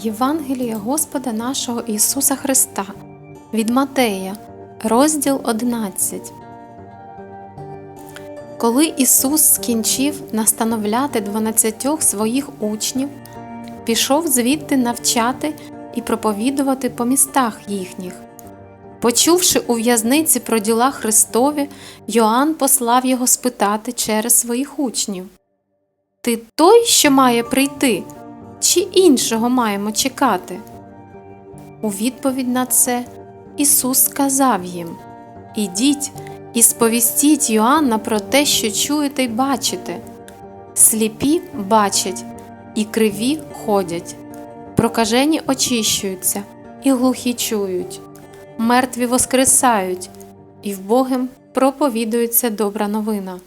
Євангелія Господа нашого Ісуса Христа від Матея, розділ 11. Коли Ісус скінчив настановляти дванадцятьох своїх учнів, пішов звідти навчати і проповідувати по містах їхніх. Почувши у в'язниці про діла Христові, Йоанн послав його спитати через своїх учнів Ти той, що має прийти, чи іншого маємо чекати? У відповідь на це Ісус сказав їм Ідіть і сповістіть Йоанна про те, що чуєте й бачите. Сліпі бачать, і криві ходять, прокажені очищуються, і глухі чують, мертві воскресають, і вбогим проповідується добра новина.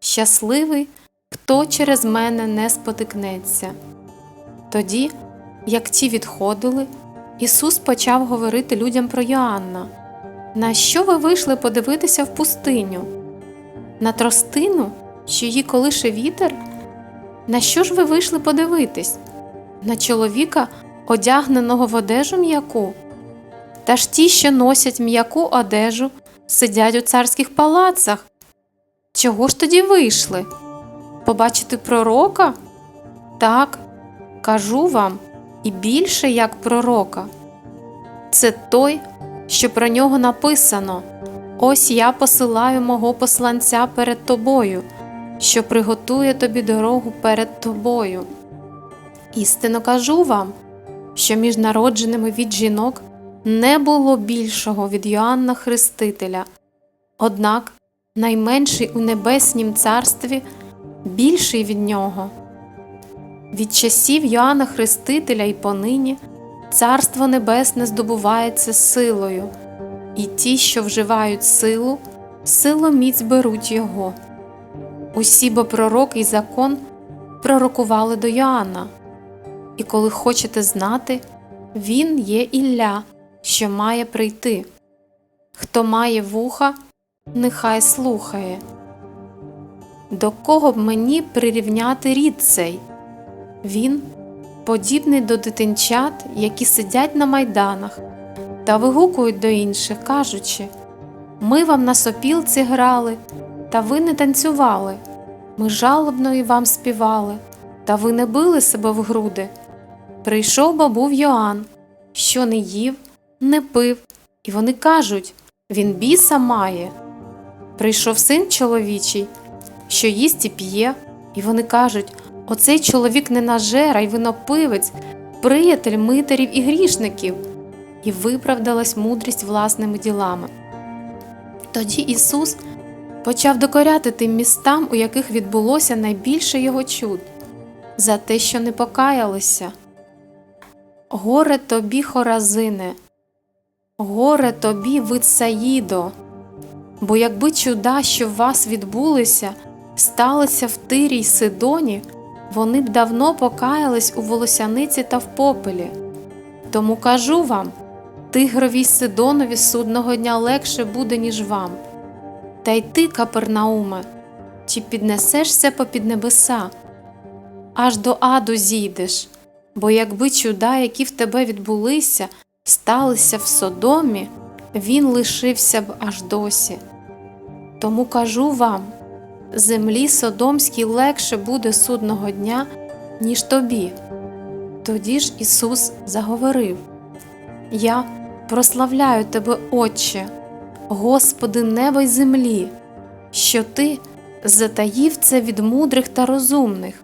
Щасливий, хто через мене не спотикнеться. Тоді, як ті відходили, Ісус почав говорити людям про Йоанна. На що ви вийшли подивитися в пустиню? На тростину, що її колише вітер? На що ж ви вийшли подивитись? На чоловіка, одягненого в одежу м'яку? Та ж ті, що носять м'яку одежу, сидять у царських палацах. Чого ж тоді вийшли? Побачити пророка? Так, кажу вам, і більше як пророка. Це той, що про нього написано Ось я посилаю мого посланця перед тобою, що приготує тобі дорогу перед тобою. Істинно кажу вам, що між народженими від жінок не було більшого від Йоанна Хрестителя, однак найменший у небеснім царстві більший від нього. Від часів Йоанна Хрестителя і понині Царство Небесне здобувається силою, і ті, що вживають силу, силоміць беруть його. Усі бо пророки й закон пророкували до Йоанна, і коли хочете знати, він є Ілля, що має прийти. Хто має вуха, нехай слухає. До кого б мені прирівняти рід цей? Він подібний до дитинчат, які сидять на майданах та вигукують до інших, кажучи Ми вам на сопілці грали, та ви не танцювали, ми жалобно і вам співали, та ви не били себе в груди. Прийшов бабув Йоанн, що не їв, не пив, і вони кажуть Він біса має. Прийшов син чоловічий, що їсть і п'є, і вони кажуть Оцей чоловік не нажера й винопивець, приятель митарів і грішників, і виправдалась мудрість власними ділами. Тоді Ісус почав докоряти тим містам, у яких відбулося найбільше його чуд, за те, що не покаялися. Горе тобі, Хоразине, горе тобі, Витсаїдо, бо якби чуда, що в вас відбулися, сталися в Тирі й Сидоні вони б давно покаялись у волосяниці та в попелі. Тому кажу вам тигрові Сидонові судного дня легше буде, ніж вам. Та й ти, Капернауме, чи піднесешся попід небеса, аж до аду зійдеш, бо якби чуда, які в тебе відбулися, сталися в Содомі, він лишився б аж досі. Тому кажу вам землі Содомській легше буде судного дня, ніж тобі. Тоді ж Ісус заговорив Я прославляю тебе, Отче, Господи неба й землі, що Ти затаїв це від мудрих та розумних,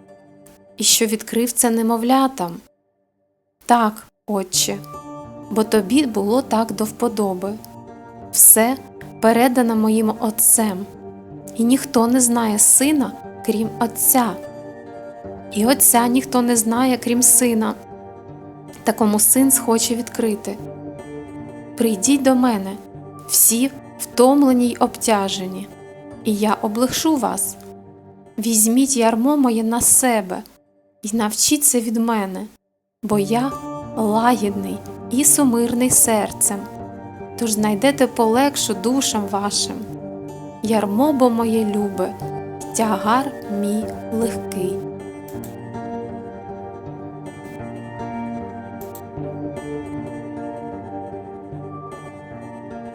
і що відкрив це немовлятам. Так, Отче, бо тобі було так до вподоби. Все передано моїм Отцем і ніхто не знає сина, крім Отця, і Отця ніхто не знає, крім сина, та кому син схоче відкрити. Прийдіть до мене, всі втомлені й обтяжені, і я облегшу вас. Візьміть ярмо моє на себе і навчіться від мене, бо я лагідний і сумирний серцем, тож знайдете полегшу душам вашим ярмо бо моє любе, тягар мій легкий.